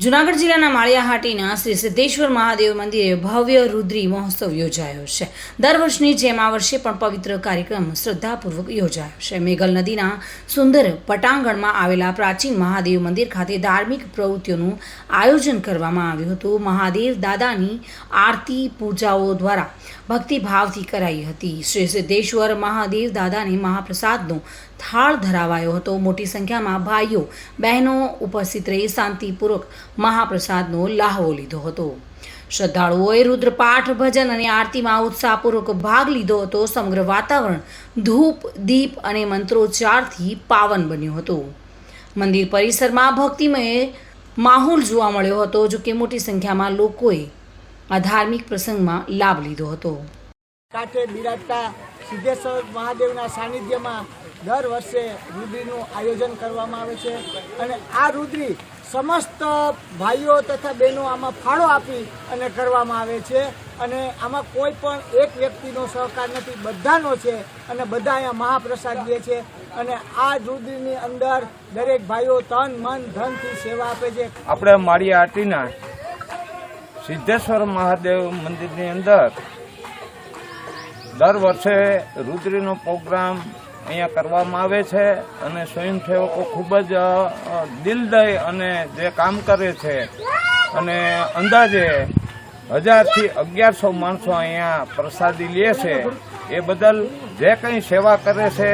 જુનાગઢ જિલ્લાના માળિયાહાટીના શ્રી સિદ્ધેશ્વર મહાદેવ મંદિરે ભવ્ય રુદ્રી મહોત્સવ યોજાયો છે. દર વર્ષની જેમ આ વર્ષે પણ પવિત્ર કાર્યક્રમ શ્રદ્ધાપૂર્વક યોજાયો છે. મેઘલ નદીના સુંદર પટાંગણમાં આવેલા પ્રાચીન મહાદેવ મંદિર ખાતે ધાર્મિક પ્રવૃત્તિઓનું આયોજન કરવામાં આવ્યું હતું. મહાદેવ દાદાની આરતી પૂજાઓ દ્વારા ભક્તિભાવથી કરાઈ હતી. શ્રી સિદ્ધેશ્વર મહાદેવ દાદાને મહાપ્રસાદનો થાળ ધરાવાયો હતો. મોટી સંખ્યામાં ભાઈઓ, બહેનો ઉપસ્થિત રહી શાંતિપૂર્વક મહાપ્રસાદનો લાહવો લીધો હતો. શ્રદ્ધાળુઓએ રુદ્રપાઠ, ભજન અને આરતીમાં ઉત્સાહપૂર્વક ભાગ લીધો હતો. સમગ્ર વાતાવરણ ધૂપ, દીપ અને મંત્રોચ્ચારથી પાવન બન્યું હતું. મંદિર પરિસરમાં ભક્તિમય માહોલ જોવા મળ્યો હતો, જો કે મોટી સંખ્યામાં લોકોએ આ ધાર્મિક પ્રસંગમાં લાભ લીધો હતો. કાંઠે બિરાજતા સિદ્ધેશ્વર મહાદેવના સાનિધ્યમાં દર વર્ષે રુદ્રીનું આયોજન કરવામાં આવે છે. અને આ રુદ્રી સમસ્ત ભાઈઓ તથા બહેનો આમાં ફાળો આપી અને કરવામાં આવે છે. અને આમાં કોઈ પણ એક વ્યક્તિનો સહકાર નથી, બધાનો છે. અને બધા અહીંયા મહાપ્રસાદ લે છે. અને આ રુદ્રીની અંદર દરેક ભાઈઓ તન, મન, ધનથી સેવા આપે છે. આપણે મારી આટીના સિદ્ધેશ્વર મહાદેવ મંદિરની અંદર દર વર્ષે રુદ્રીનો પ્રોગ્રામ અહીંયા કરવામાં આવે છે અને સ્વયંસેવકો ખૂબ જ દિલ દિલદય અને જે કામ કરે છે અને અંદાજે હજારથી અગિયારસો માણસો અહીંયા પ્રસાદી લે છે. એ બદલ જે કંઈ સેવા કરે છે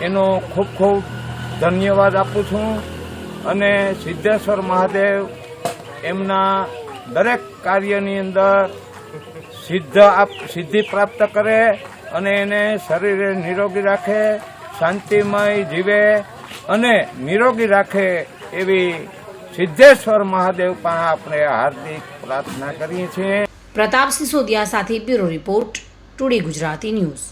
એનો ખૂબ ખૂબ ધન્યવાદ આપું છું અને સિદ્ધેશ્વર મહાદેવ એમના દરેક કાર્યની અંદર સિદ્ધ સિદ્ધિ પ્રાપ્ત કરે અને એને શરીરે નિરોગી રાખે, શાંતિમય જીવે અને નિરોગી રાખે એવી સિદ્ધેશ્વર મહાદેવ પણ આપણે હાર્દિક પ્રાર્થના કરીએ છીએ. પ્રતાપસિંહ સોદિયા સાથે bureau report, today Gujarati news.